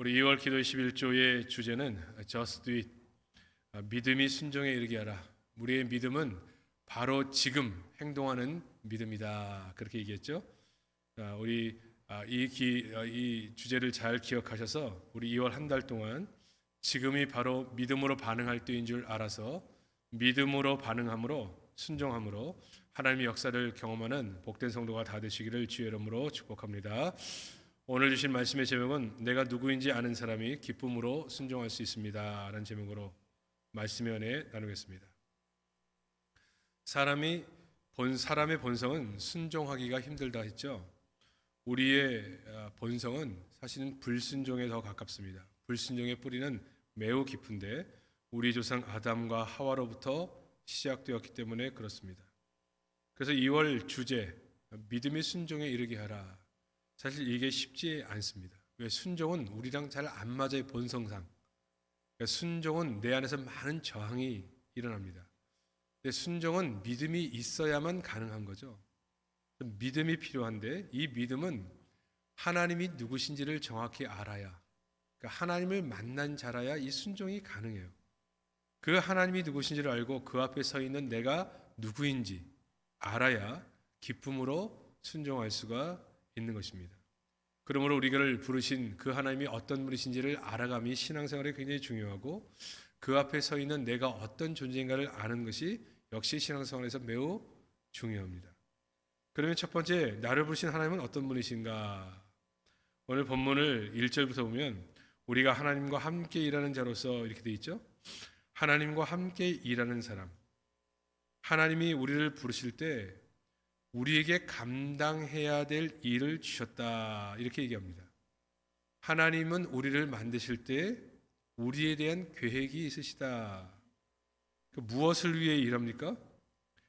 우리 2월 기도 11조의 주제는 Just Do It. 아, 믿음이 순종에 이르게 하라. 우리의 믿음은 바로 지금 행동하는 믿음이다. 그렇게 얘기했죠. 자, 우리 아, 이, 기, 아, 이 주제를 잘 기억하셔서 우리 2월 한 달 동안 지금이 바로 믿음으로 반응할 때인 줄 알아서 믿음으로 반응함으로 순종함으로 하나님의 역사를 경험하는 복된 성도가 다 되시기를 주의 이름으로 축복합니다. 오늘 주신 말씀의 제목은 내가 누구인지 아는 사람이 기쁨으로 순종할 수 있습니다 라는 제목으로 말씀의 은혜 나누겠습니다. 사람이 본 사람의 본성은 순종하기가 힘들다 했죠. 우리의 아, 본성은 사실은 불순종에 더 가깝습니다. 불순종의 뿌리는 매우 깊은데 우리 조상 아담과 하와로부터 시작되었기 때문에 그렇습니다. 그래서 2월 주제 믿음의 순종에 이르게 하라. 사실 이게 쉽지 않습니다. 왜 순종은 우리랑 잘 안 맞아요 본성상. 그러니까 순종은 내 안에서 많은 저항이 일어납니다. 근데 순종은 믿음이 있어야만 가능한 거죠. 믿음이 필요한데 이 믿음은 하나님이 누구신지를 정확히 알아야 그러니까 하나님을 만난 자라야 이 순종이 가능해요. 그 하나님이 누구신지를 알고 그 앞에 서 있는 내가 누구인지 알아야 기쁨으로 순종할 수가 있는 것입니다. 그러므로 우리를 부르신 그 하나님이 어떤 분이신지를 알아감이 신앙생활에 굉장히 중요하고 그 앞에 서 있는 내가 어떤 존재인가를 아는 것이 역시 신앙생활에서 매우 중요합니다. 그러면 첫 번째 나를 부르신 하나님은 어떤 분이신가? 오늘 본문을 1절부터 보면 우리가 하나님과 함께 일하는 자로서 이렇게 돼 있죠. 하나님과 함께 일하는 사람. 하나님이 우리를 부르실 때 우리에게 감당해야 될 일을 주셨다. 이렇게 얘기합니다. 하나님은 우리를 만드실 때 우리에 대한 계획이 있으시다. 그 무엇을 위해 일합니까?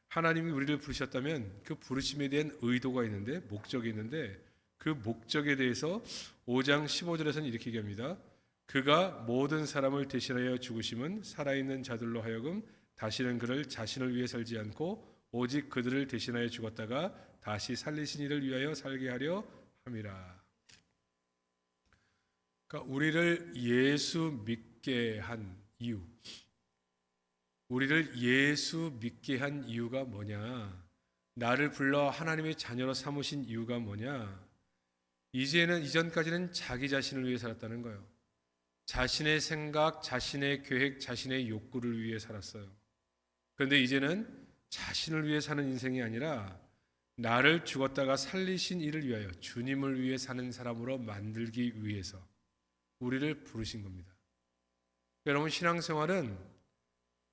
하나님이 우리를 부르셨다면 그 부르심에 대한 의도가 있는데 목적이 있는데 그 목적에 대해서 5장 15절에서는 이렇게 얘기합니다. 그가 모든 사람을 대신하여 죽으심은 살아있는 자들로 하여금 다시는 그를 자신을 위해 살지 않고 오직 그들을 대신하여 죽었다가 다시 살리신 이를 위하여 살게 하려 함이라. 그러니까 우리를 예수 믿게 한 이유. 우리를 예수 믿게 한 이유가 뭐냐? 나를 불러 하나님의 자녀로 삼으신 이유가 뭐냐? 이제는 이전까지는 자기 자신을 위해 살았다는 거예요. 자신의 생각, 자신의 계획, 자신의 욕구를 위해 살았어요. 그런데 이제는 자신을 위해 사는 인생이 아니라 나를 죽었다가 살리신 이를 위하여 주님을 위해 사는 사람으로 만들기 위해서 우리를 부르신 겁니다. 여러분 신앙생활은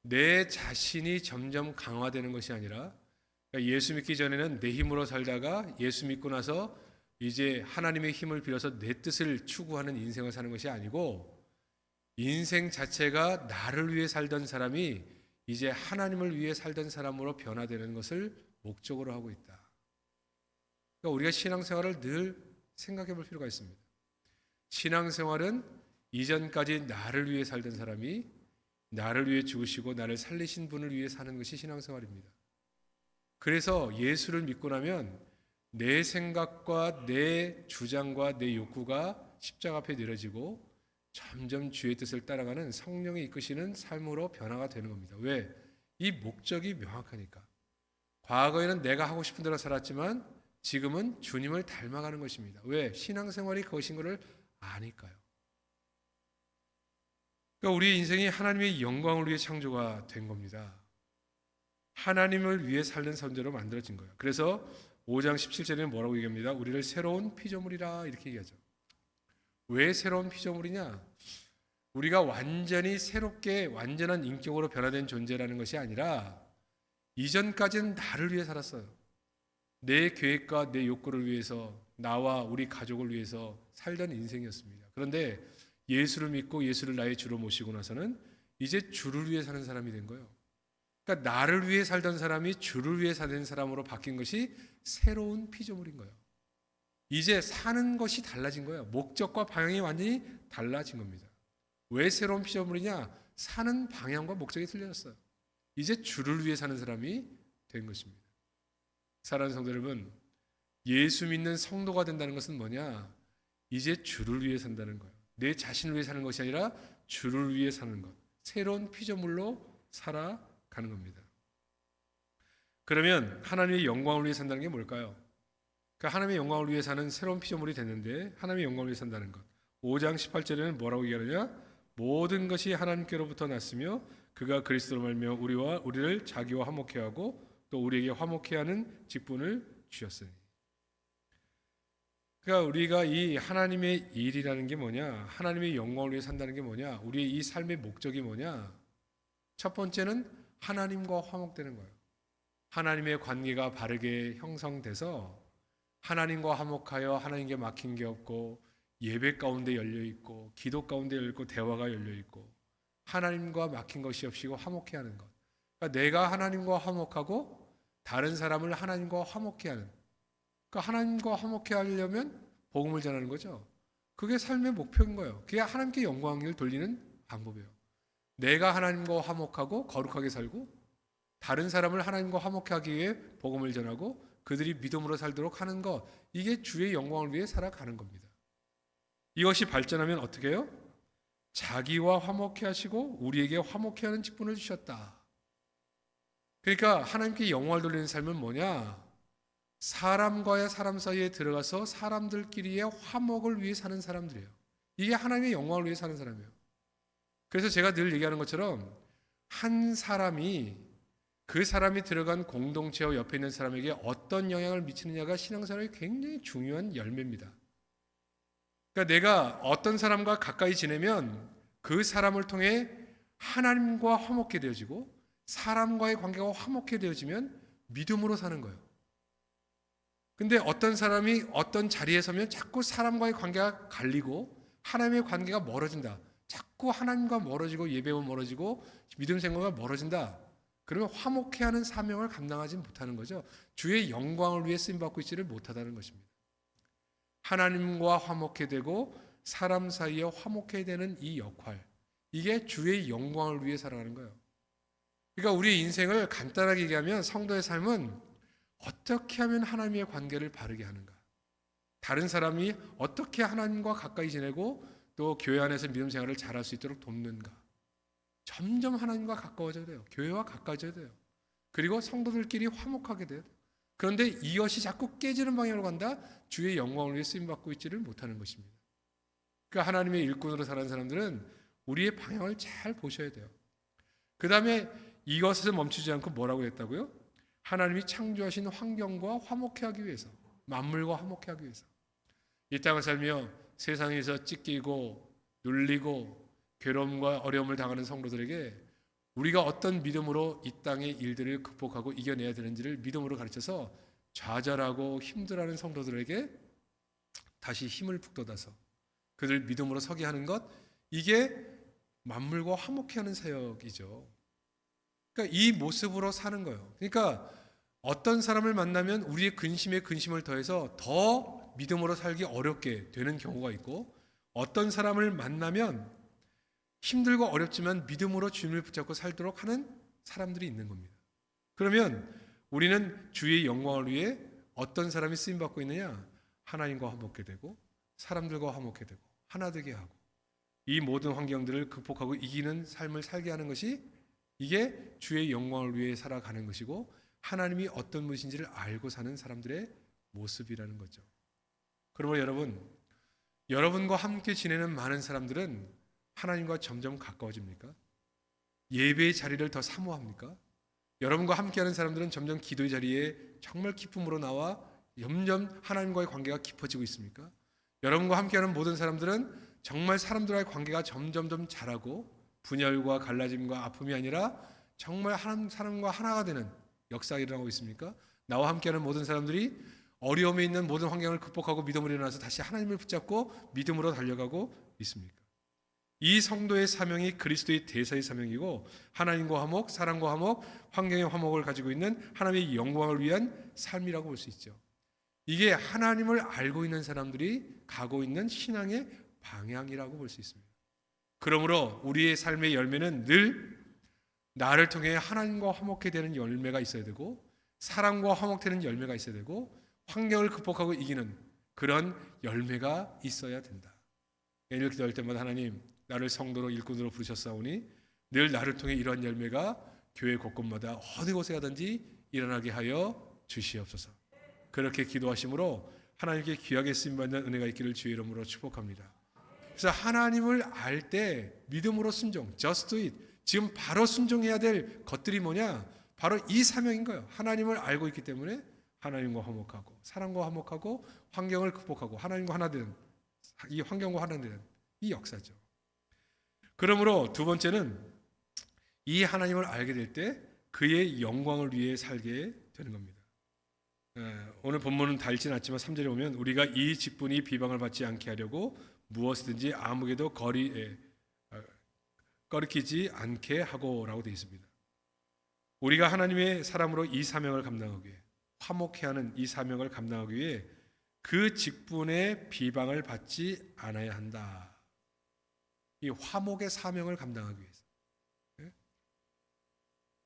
내 자신이 점점 강화되는 것이 아니라 그러니까 예수 믿기 전에는 내 힘으로 살다가 예수 믿고 나서 이제 하나님의 힘을 빌어서 내 뜻을 추구하는 인생을 사는 것이 아니고 인생 자체가 나를 위해 살던 사람이 이제 하나님을 위해 살던 사람으로 변화되는 것을 목적으로 하고 있다. 그러니까 우리가 신앙생활을 늘 생각해 볼 필요가 있습니다. 신앙생활은 이전까지 나를 위해 살던 사람이 나를 위해 죽으시고 나를 살리신 분을 위해 사는 것이 신앙생활입니다. 그래서 예수를 믿고 나면 내 생각과 내 주장과 내 욕구가 십자가 앞에 내려지고 점점 주의 뜻을 따라가는 성령이 이끄시는 삶으로 변화가 되는 겁니다. 왜? 이 목적이 명확하니까. 과거에는 내가 하고 싶은 대로 살았지만 지금은 주님을 닮아가는 것입니다. 왜? 신앙생활이 그것인 것을 아니까요. 그러니까 우리 인생이 하나님의 영광을 위해 창조가 된 겁니다. 하나님을 위해 살는 선제로 만들어진 거예요. 그래서 5장 17절에는 뭐라고 얘기합니다. 우리를 새로운 피조물이라 이렇게 얘기하죠. 왜 새로운 피조물이냐? 우리가 완전히 새롭게 완전한 인격으로 변화된 존재라는 것이 아니라 이전까지는 나를 위해 살았어요. 내 계획과 내 욕구를 위해서 나와 우리 가족을 위해서 살던 인생이었습니다. 그런데 예수를 믿고 예수를 나의 주로 모시고 나서는 이제 주를 위해 사는 사람이 된 거예요. 그러니까 나를 위해 살던 사람이 주를 위해 사는 사람으로 바뀐 것이 새로운 피조물인 거예요. 이제 사는 것이 달라진 거예요. 목적과 방향이 완전히 달라진 겁니다. 왜 새로운 피조물이냐? 사는 방향과 목적이 틀려졌어요. 이제 주를 위해 사는 사람이 된 것입니다. 사랑하는 성도 여러분, 예수 믿는 성도가 된다는 것은 뭐냐? 이제 주를 위해 산다는 거예요. 내 자신을 위해 사는 것이 아니라 주를 위해 사는 것. 새로운 피조물로 살아가는 겁니다. 그러면 하나님의 영광을 위해 산다는 게 뭘까요? 그 하나님의 영광을 위해 사는 새로운 피조물이 됐는데 하나님의 영광을 위해 산다는 것. 5장 18절에는 뭐라고 얘기하느냐? 모든 것이 하나님께로부터 났으며 그가 그리스도로 말며 우리와 우리를 자기와 화목해 하고 또 우리에게 화목해 하는 직분을 주셨으니. 그러니까 우리가 이 하나님의 일이라는 게 뭐냐? 하나님의 영광을 위해 산다는 게 뭐냐? 우리의 이 삶의 목적이 뭐냐? 첫 번째는 하나님과 화목되는 거예요. 하나님의 관계가 바르게 형성돼서 하나님과 화목하여 하나님께 막힌 게 없고 예배 가운데 열려 있고 기도 가운데 열려 있고 대화가 열려 있고 하나님과 막힌 것이 없이 화목해 하는 것. 그러니까 내가 하나님과 화목하고 다른 사람을 하나님과 화목해 하는. 그러니까 하나님과 화목해 하려면 복음을 전하는 거죠. 그게 삶의 목표인 거예요. 그게 하나님께 영광을 돌리는 방법이에요. 내가 하나님과 화목하고 거룩하게 살고 다른 사람을 하나님과 화목해 하기 위해 복음을 전하고 그들이 믿음으로 살도록 하는 것 이게 주의 영광을 위해 살아가는 겁니다. 이것이 발전하면 어떻게 해요? 자기와 화목해 하시고 우리에게 화목해 하는 직분을 주셨다. 그러니까 하나님께 영광을 돌리는 삶은 뭐냐? 사람과의 사람 사이에 들어가서 사람들끼리의 화목을 위해 사는 사람들이에요. 이게 하나님의 영광을 위해 사는 사람이에요. 그래서 제가 늘 얘기하는 것처럼 한 사람이 그 사람이 들어간 공동체와 옆에 있는 사람에게 어떤 영향을 미치느냐가 신앙생활의 굉장히 중요한 열매입니다. 그러니까 내가 어떤 사람과 가까이 지내면 그 사람을 통해 하나님과 화목해 되어지고 사람과의 관계가 화목해 되어지면 믿음으로 사는 거예요. 근데 어떤 사람이 어떤 자리에 서면 자꾸 사람과의 관계가 갈리고 하나님의 관계가 멀어진다. 자꾸 하나님과 멀어지고 예배와 멀어지고 믿음 생활과 멀어진다. 그러면 화목해하는 사명을 감당하지 못하는 거죠. 주의 영광을 위해 쓰임 받고 있지를 못하다는 것입니다. 하나님과 화목해 되고 사람 사이에 화목해 되는 이 역할, 이게 주의 영광을 위해 살아가는 거예요. 그러니까 우리의 인생을 간단하게 얘기하면 성도의 삶은 어떻게 하면 하나님의 관계를 바르게 하는가? 다른 사람이 어떻게 하나님과 가까이 지내고 또 교회 안에서 믿음 생활을 잘할 수 있도록 돕는가? 점점 하나님과 가까워져야 돼요. 교회와 가까워져야 돼요. 그리고 성도들끼리 화목하게 돼요. 그런데 이것이 자꾸 깨지는 방향으로 간다. 주의 영광을 위해 쓰임 받고 있지를 못하는 것입니다. 그러니까 하나님의 일꾼으로 사는 사람들은 우리의 방향을 잘 보셔야 돼요. 그 다음에 이것을 멈추지 않고 뭐라고 했다고요? 하나님이 창조하신 환경과 화목해 하기 위해서, 만물과 화목해 하기 위해서. 이 땅을 살며 세상에서 찢기고 눌리고 괴로움과 어려움을 당하는 성도들에게 우리가 어떤 믿음으로 이 땅의 일들을 극복하고 이겨내야 되는지를 믿음으로 가르쳐서 좌절하고 힘들어하는 성도들에게 다시 힘을 북돋아서 그들 믿음으로 서게 하는 것 이게 만물과 화목해 하는 사역이죠. 그러니까 이 모습으로 사는 거예요. 그러니까 어떤 사람을 만나면 우리의 근심에 근심을 더해서 더 믿음으로 살기 어렵게 되는 경우가 있고 어떤 사람을 만나면 힘들고 어렵지만 믿음으로 주님을 붙잡고 살도록 하는 사람들이 있는 겁니다. 그러면 우리는 주의 영광을 위해 어떤 사람이 쓰임 받고 있느냐? 하나님과 화목해 되고 사람들과 화목해 되고 하나 되게 하고 이 모든 환경들을 극복하고 이기는 삶을 살게 하는 것이 이게 주의 영광을 위해 살아가는 것이고 하나님이 어떤 분이신지를 알고 사는 사람들의 모습이라는 거죠. 그러므로 여러분, 여러분과 함께 지내는 많은 사람들은 하나님과 점점 가까워집니까? 예배의 자리를 더 사모합니까? 여러분과 함께하는 사람들은 점점 기도의 자리에 정말 기쁨으로 나와 점점 하나님과의 관계가 깊어지고 있습니까? 여러분과 함께하는 모든 사람들은 정말 사람들과의 관계가 점점점 자라고 분열과 갈라짐과 아픔이 아니라 정말 하나님 사람과 하나가 되는 역사가 일어나고 있습니까? 나와 함께하는 모든 사람들이 어려움에 있는 모든 환경을 극복하고 믿음으로 일어나서 다시 하나님을 붙잡고 믿음으로 달려가고 있습니까? 이 성도의 사명이 그리스도의 대사의 사명이고 하나님과 화목, 사랑과 화목, 환경의 화목을 가지고 있는 하나님의 영광을 위한 삶이라고 볼 수 있죠. 이게 하나님을 알고 있는 사람들이 가고 있는 신앙의 방향이라고 볼 수 있습니다. 그러므로 우리의 삶의 열매는 늘 나를 통해 하나님과 화목해 되는 열매가 있어야 되고 사랑과 화목되는 열매가 있어야 되고 환경을 극복하고 이기는 그런 열매가 있어야 된다. 매일 기도할 때마다 하나님 나를 성도로 일꾼으로 부르셨사오니 늘 나를 통해 이러한 열매가 교회 곳곳마다 어디 곳에 가든지 일어나게 하여 주시옵소서. 그렇게 기도하심으로 하나님께 귀하게 쓰임 받는 은혜가 있기를 주의 이름으로 축복합니다. 그래서 하나님을 알 때 믿음으로 순종, just do it. 지금 바로 순종해야 될 것들이 뭐냐? 바로 이 사명인 거예요. 하나님을 알고 있기 때문에 하나님과 화목하고 사람과 화목하고 환경을 극복하고 하나님과 하나 되는 이 환경과 하나 되는 이 역사죠. 그러므로 두 번째는 이 하나님을 알게 될 때 그의 영광을 위해 살게 되는 겁니다. 예, 오늘 본문은 달진 않지만 3절에 보면 우리가 이 직분이 비방을 받지 않게 하려고 무엇이든지 아무에게도 거리 에, 아, 꺼리키지 않게 하고라고 되어 있습니다. 우리가 하나님의 사람으로 이 사명을 감당하기 위해 화목해 하는 이 사명을 감당하기 위해 그 직분의 비방을 받지 않아야 한다. 이 화목의 사명을 감당하기 위해서. 예?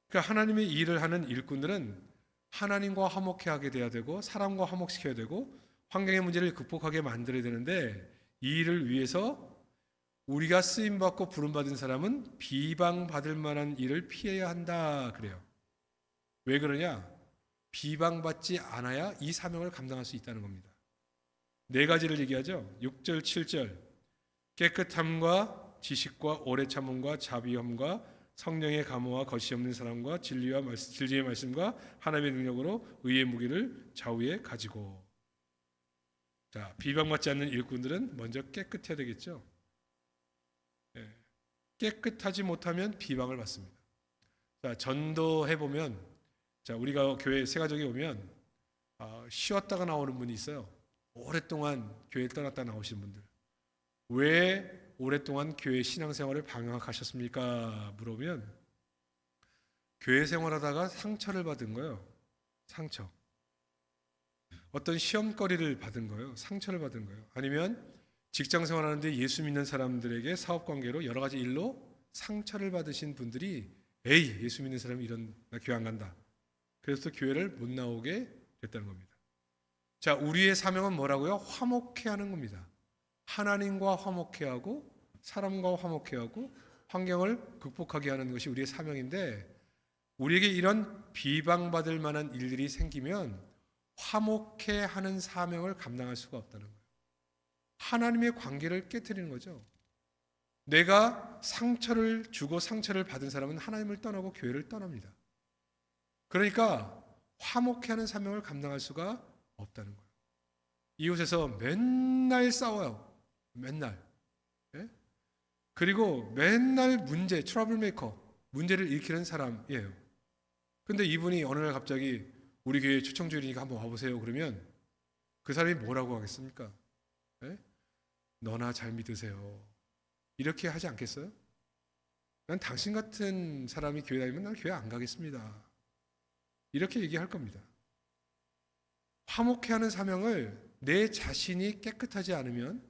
그러니까 하나님의 일을 하는 일꾼들은 하나님과 화목해 하게 돼야 되고 사람과 화목시켜야 되고 환경의 문제를 극복하게 만들어야 되는데 이 일을 위해서 우리가 쓰임 받고 부름 받은 사람은 비방 받을 만한 일을 피해야 한다 그래요. 왜 그러냐? 비방 받지 않아야 이 사명을 감당할 수 있다는 겁니다. 네 가지를 얘기하죠. 6절, 7절. 깨끗함과 지식과 오래 참음과 자비함과 성령의 감화와 거시 없는 사람과 진리와 말씀, 진리의 말씀과 하나님의 능력으로 의의 무기를 좌우에 가지고 자 비방받지 않는 일꾼들은 먼저 깨끗해야 되겠죠. 예, 깨끗하지 못하면 비방을 받습니다. 자 전도해 보면 자 우리가 교회 세 가족에 오면 아, 쉬었다가 나오는 분이 있어요. 오랫동안 교회 떠났다 나오신 분들 왜 오랫동안 교회 신앙생활을 방황하셨습니까? 물어보면 교회 생활하다가 상처를 받은 거예요. 상처. 어떤 시험거리를 받은 거예요. 상처를 받은 거예요. 아니면 직장 생활하는데 예수 믿는 사람들에게 사업 관계로 여러 가지 일로 상처를 받으신 분들이 에이 예수 믿는 사람이 이런 나 교회 안 간다. 그래서 교회를 못 나오게 됐다는 겁니다. 자 우리의 사명은 뭐라고요? 화목해 하는 겁니다. 하나님과 화목해 하고 사람과 화목해 하고 환경을 극복하게 하는 것이 우리의 사명인데 우리에게 이런 비방받을 만한 일들이 생기면 화목해 하는 사명을 감당할 수가 없다는 거예요. 하나님의 관계를 깨뜨리는 거죠. 내가 상처를 주고 상처를 받은 사람은 하나님을 떠나고 교회를 떠납니다. 그러니까 화목해 하는 사명을 감당할 수가 없다는 거예요. 이웃에서 맨날 싸워요. 맨날. 예? 그리고 맨날 문제, 트러블 메이커, 문제를 일으키는 사람이에요. 근데 이분이 어느 날 갑자기 우리 교회 초청주일이니까 한번 와보세요. 그러면 그 사람이 뭐라고 하겠습니까? 예? 너나 잘 믿으세요. 이렇게 하지 않겠어요? 난 당신 같은 사람이 교회 다니면 난 교회 안 가겠습니다. 이렇게 얘기할 겁니다. 화목해 하는 사명을 내 자신이 깨끗하지 않으면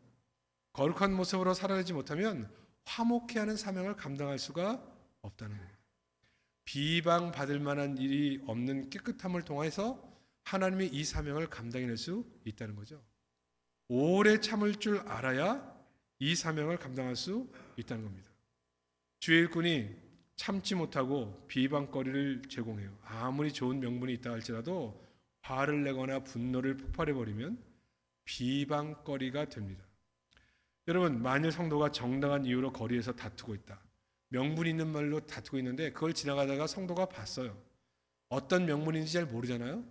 거룩한 모습으로 살아내지 못하면 화목해 하는 사명을 감당할 수가 없다는 거예요. 비방 받을 만한 일이 없는 깨끗함을 통해서 하나님의 이 사명을 감당해낼 수 있다는 거죠. 오래 참을 줄 알아야 이 사명을 감당할 수 있다는 겁니다. 주의 일꾼이 참지 못하고 비방거리를 제공해요. 아무리 좋은 명분이 있다 할지라도 화를 내거나 분노를 폭발해 버리면 비방거리가 됩니다. 여러분, 만일 성도가 정당한 이유로 거리에서 다투고 있다. 명분 있는 말로 다투고 있는데 그걸 지나가다가 성도가 봤어요. 어떤 명분인지 잘 모르잖아요.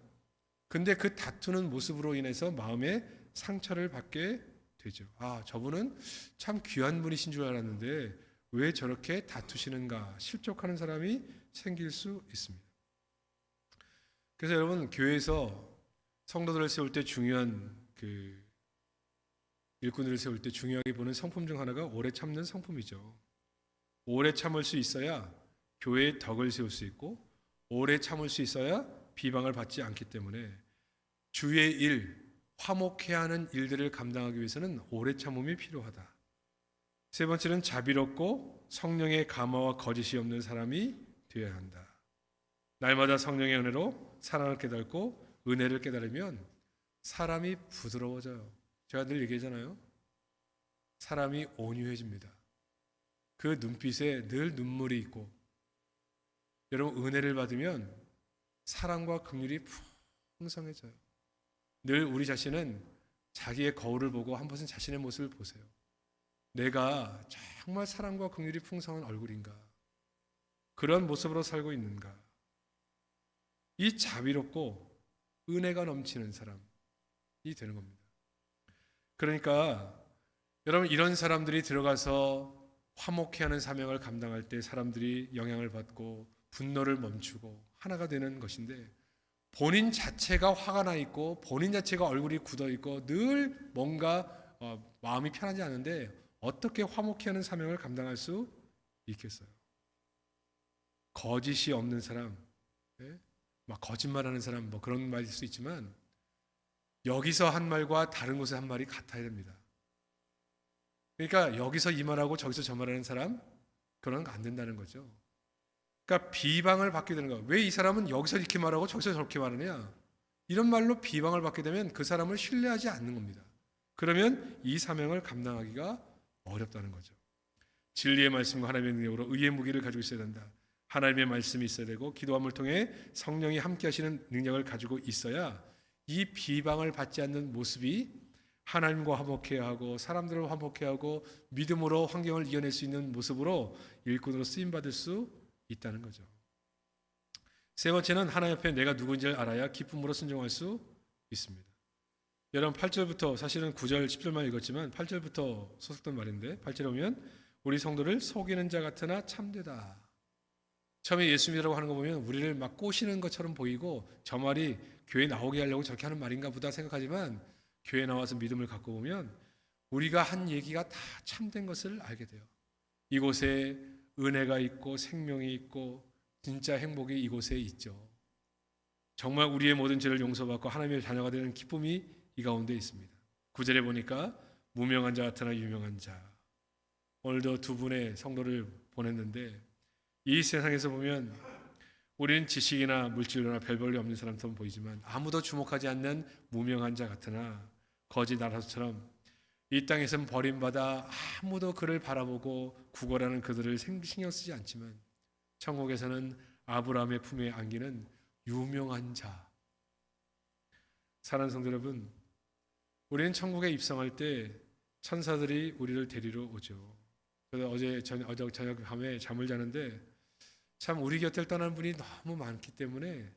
근데 그 다투는 모습으로 인해서 마음에 상처를 받게 되죠. 아, 저분은 참 귀한 분이신 줄 알았는데 왜 저렇게 다투시는가 실족하는 사람이 생길 수 있습니다. 그래서 여러분 교회에서 성도들을 세울 때 중요한 그 일꾼들을 세울 때 중요하게 보는 성품 중 하나가 오래 참는 성품이죠. 오래 참을 수 있어야 교회의 덕을 세울 수 있고 오래 참을 수 있어야 비방을 받지 않기 때문에 주의 일, 화목해야 하는 일들을 감당하기 위해서는 오래 참음이 필요하다. 세 번째는 자비롭고 성령의 감화와 거짓이 없는 사람이 되어야 한다. 날마다 성령의 은혜로 사랑을 깨닫고 은혜를 깨달으면 사람이 부드러워져요. 제가 늘 얘기하잖아요. 사람이 온유해집니다. 그 눈빛에 늘 눈물이 있고 여러분 은혜를 받으면 사랑과 긍휼이 풍성해져요. 늘 우리 자신은 자기의 거울을 보고 한 번은 자신의 모습을 보세요. 내가 정말 사랑과 긍휼이 풍성한 얼굴인가? 그런 모습으로 살고 있는가? 이 자비롭고 은혜가 넘치는 사람이 되는 겁니다. 그러니까 여러분 이런 사람들이 들어가서 화목해 하는 사명을 감당할 때 사람들이 영향을 받고 분노를 멈추고 하나가 되는 것인데 본인 자체가 화가 나 있고 본인 자체가 얼굴이 굳어 있고 늘 뭔가 어, 마음이 편하지 않은데 어떻게 화목해 하는 사명을 감당할 수 있겠어요? 거짓이 없는 사람, 예? 막 거짓말하는 사람 뭐 그런 말일 수 있지만 여기서 한 말과 다른 곳에 한 말이 같아야 됩니다. 그러니까 여기서 이 말하고 저기서 저 말하는 사람 그런 거 안 된다는 거죠. 그러니까 비방을 받게 되는 거야. 왜이 사람은 여기서 이렇게 말하고 저기서 저렇게 말하냐? 이런 말로 비방을 받게 되면 그 사람을 신뢰하지 않는 겁니다. 그러면 이 사명을 감당하기가 어렵다는 거죠. 진리의 말씀과 하나님의 능력으로 의의 무기를 가지고 있어야 된다. 하나님의 말씀이 있어야 되고 기도함을 통해 성령이 함께 하시는 능력을 가지고 있어야 이 비방을 받지 않는 모습이 하나님과 화목해야 하고 사람들을 화목해야 하고 믿음으로 환경을 이겨낼 수 있는 모습으로 일꾼으로 쓰임 받을 수 있다는 거죠. 세 번째는 하나님 앞에 내가 누군지를 알아야 기쁨으로 순종할 수 있습니다. 여러분 8절부터 사실은 9절 10절만 읽었지만 8절부터 소속된 말인데 8절에 보면 우리 성도를 속이는 자 같으나 참되다. 처음에 예수 믿으라고 하는 거 보면 우리를 막 꼬시는 것처럼 보이고 저 말이 교회 나오게 하려고 저렇게 하는 말인가 보다 생각하지만 교회 나와서 믿음을 갖고 보면 우리가 한 얘기가 다 참된 것을 알게 돼요. 이곳에 은혜가 있고 생명이 있고 진짜 행복이 이곳에 있죠. 정말 우리의 모든 죄를 용서받고 하나님의 자녀가 되는 기쁨이 이 가운데 있습니다. 구절에 보니까 무명한 자 같으나 유명한 자. 오늘도 두 분의 성도를 보냈는데 이 세상에서 보면 우리는 지식이나 물질이나 별 볼일 없는 사람처럼 보이지만 아무도 주목하지 않는 무명한 자 같으나 거지 나라처럼 이 땅에선 버림받아 아무도 그를 바라보고 구걸하는 그들을 신경 쓰지 않지만 천국에서는 아브라함의 품에 안기는 유명한 자. 사랑하는 성도 여러분, 우리는 천국에 입성할 때 천사들이 우리를 데리러 오죠. 그래서 어제 저, 어제 저녁 밤에 잠을 자는데 참 우리 곁을 떠난 분이 너무 많기 때문에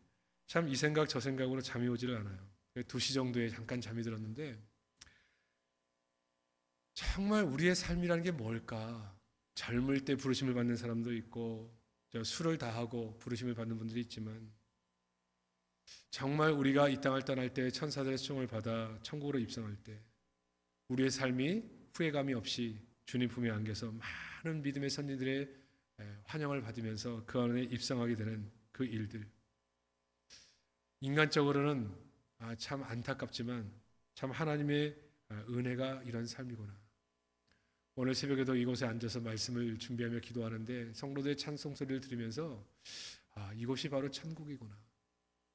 참 이 생각 저 생각으로 잠이 오지를 않아요. 2시 정도에 잠깐 잠이 들었는데 정말 우리의 삶이라는 게 뭘까? 젊을 때 부르심을 받는 사람도 있고 술을 다 하고 부르심을 받는 분들이 있지만 정말 우리가 이 땅을 떠날 때 천사들의 수종을 받아 천국으로 입성할 때 우리의 삶이 후회감이 없이 주님 품에 안겨서 많은 믿음의 선진들의 환영을 받으면서 그 안에 입성하게 되는 그 일들 인간적으로는 아, 참 안타깝지만 참 하나님의 아, 은혜가 이런 삶이구나. 오늘 새벽에도 이곳에 앉아서 말씀을 준비하며 기도하는데 성도들의 찬송 소리를 들으면서 아, 이곳이 바로 천국이구나.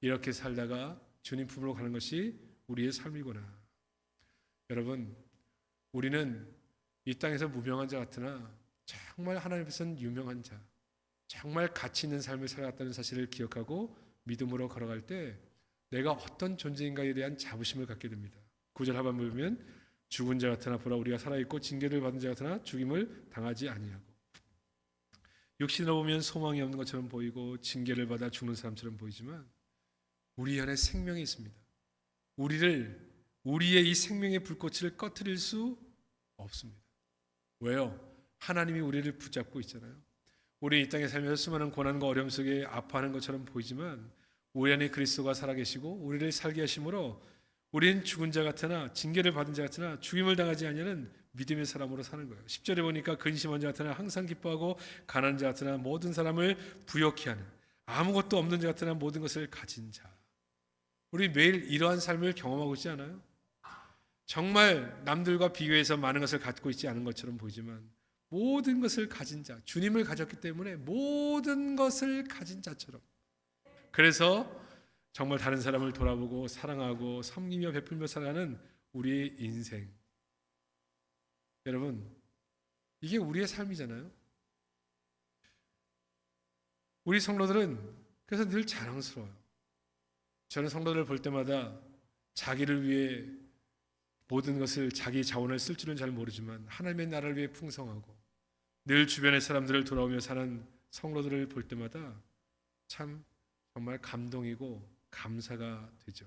이렇게 살다가 주님 품으로 가는 것이 우리의 삶이구나. 여러분, 우리는 이 땅에서 무명한 자 같으나 정말 하나님 앞에서는 유명한 자, 정말 가치 있는 삶을 살아갔다는 사실을 기억하고 믿음으로 걸어갈 때 내가 어떤 존재인가에 대한 자부심을 갖게 됩니다. 구절 하반부 보면 죽은 자 같으나 보라 우리가 살아 있고 징계를 받은 자 같으나 죽임을 당하지 아니하고 육신으로 보면 소망이 없는 것처럼 보이고 징계를 받아 죽는 사람처럼 보이지만 우리 안에 생명이 있습니다. 우리를 우리의 이 생명의 불꽃을 꺼트릴 수 없습니다. 왜요? 하나님이 우리를 붙잡고 있잖아요. 우리 이 땅에 살면서 수많은 고난과 어려움 속에 아파하는 것처럼 보이지만 우리 안에 그리스도가 살아계시고 우리를 살게 하심으로 우리는 죽은 자 같으나 징계를 받은 자 같으나 죽임을 당하지 아니하는 믿음의 사람으로 사는 거예요. 10절에 보니까 근심한 자 같으나 항상 기뻐하고 가난한 자 같으나 모든 사람을 부욕케 하는 아무것도 없는 자 같으나 모든 것을 가진 자. 우리 매일 이러한 삶을 경험하고 있지 않아요? 정말 남들과 비교해서 많은 것을 갖고 있지 않은 것처럼 보이지만 모든 것을 가진 자, 주님을 가졌기 때문에 모든 것을 가진 자처럼. 그래서 정말 다른 사람을 돌아보고 사랑하고 섬기며 베풀며 살아가는 우리의 인생. 여러분, 이게 우리의 삶이잖아요. 우리 성도들은 그래서 늘 자랑스러워요. 저는 성도들을 볼 때마다 자기를 위해 모든 것을 자기 자원을 쓸 줄은 잘 모르지만 하나님의 나라를 위해 풍성하고 늘 주변의 사람들을 돌아오며 사는 성도들을 볼 때마다 참 정말 감동이고 감사가 되죠.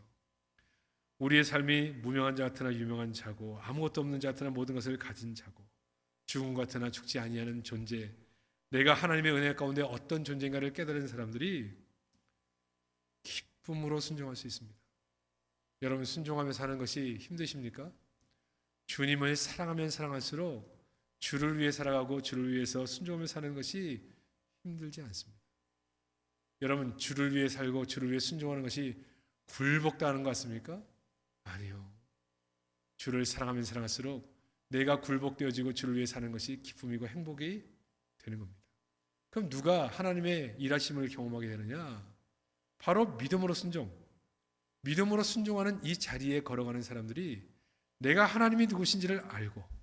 우리의 삶이 무명한 자 같으나 유명한 자고 아무것도 없는 자 같으나 모든 것을 가진 자고 죽음 같으나 죽지 아니하는 존재 내가 하나님의 은혜 가운데 어떤 존재인가를 깨달은 사람들이 기쁨으로 순종할 수 있습니다. 여러분 순종하며 사는 것이 힘드십니까? 주님을 사랑하면 사랑할수록 주를 위해 살아가고 주를 위해서 순종하며 사는 것이 힘들지 않습니다. 여러분 주를 위해 살고 주를 위해 순종하는 것이 굴복당하는 것 같습니까? 아니요. 주를 사랑하면 사랑할수록 내가 굴복되어지고 주를 위해 사는 것이 기쁨이고 행복이 되는 겁니다. 그럼 누가 하나님의 일하심을 경험하게 되느냐? 바로 믿음으로 순종. 믿음으로 순종하는 이 자리에 걸어가는 사람들이 내가 하나님이 누구신지를 알고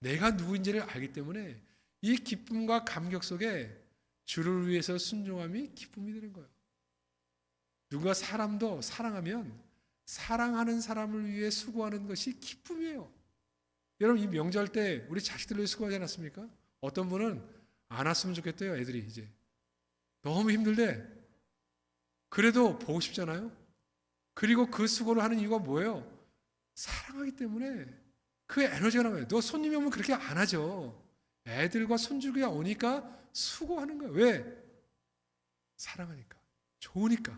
내가 누구인지를 알기 때문에 이 기쁨과 감격 속에 주를 위해서 순종함이 기쁨이 되는 거예요. 누가 사람도 사랑하면 사랑하는 사람을 위해 수고하는 것이 기쁨이에요. 여러분 이 명절 때 우리 자식들을 위해 수고하지 않았습니까? 어떤 분은 안 왔으면 좋겠대요, 애들이 이제. 너무 힘들대. 그래도 보고 싶잖아요. 그리고 그 수고를 하는 이유가 뭐예요? 사랑하기 때문에 그 에너지가 나와요. 너 손님이 오면 그렇게 안 하죠. 애들과 손주가 오니까 수고하는 거예요. 왜? 사랑하니까. 좋으니까.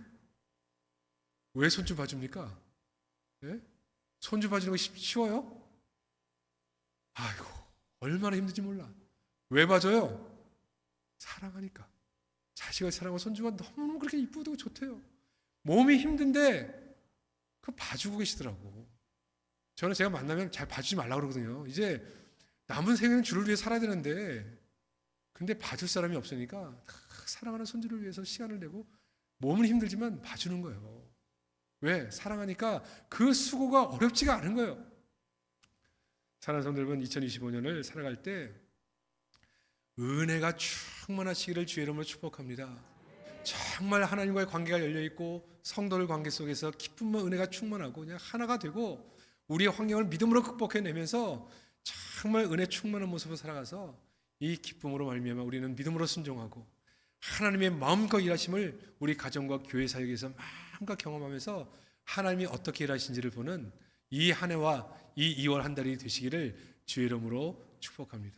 왜 손주 봐줍니까? 예? 손주 봐주는 거 쉽- 쉬워요? 아이고, 얼마나 힘든지 몰라. 왜 봐줘요? 사랑하니까. 자식을 사랑하고 손주가 너무너무 그렇게 이쁘고 좋대요. 몸이 힘든데 그 봐주고 계시더라고. 저는 제가 만나면 잘 봐주지 말라 그러거든요. 이제 남은 생에는 주를 위해 살아야 되는데 근데 봐줄 사람이 없으니까 다 사랑하는 손주를 위해서 시간을 내고 몸은 힘들지만 봐주는 거예요. 왜? 사랑하니까 그 수고가 어렵지가 않은 거예요. 사랑하는 성도 여러분, 2025년을 살아갈 때 은혜가 충만하시기를 주의 이름으로 축복합니다. 정말 하나님과의 관계가 열려 있고 성도들 관계 속에서 기쁨과 은혜가 충만하고 그냥 하나가 되고 우리의 환경을 믿음으로 극복해내면서 정말 은혜 충만한 모습으로 살아가서 이 기쁨으로 말미암아 우리는 믿음으로 순종하고 하나님의 마음껏 일하심을 우리 가정과 교회 사역에서 마음껏 경험하면서 하나님이 어떻게 일하신지를 보는 이 한 해와 이 2월 한 달이 되시기를 주의 이름으로 축복합니다.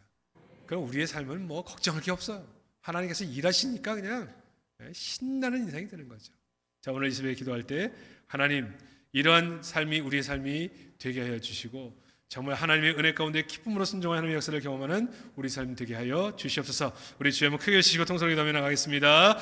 그럼 우리의 삶은 뭐 걱정할 게 없어요. 하나님께서 일하시니까 그냥 신나는 인생이 되는 거죠. 자 오늘 이 새벽에 기도할 때 하나님 이러한 삶이 우리의 삶이 되게 하여 주시고 정말 하나님의 은혜 가운데 기쁨으로 순종하는 하나님의 역사를 경험하는 우리 삶 되게 하여 주시옵소서. 우리 주여 한번 크게 주시고 통성이 담에 나가겠습니다.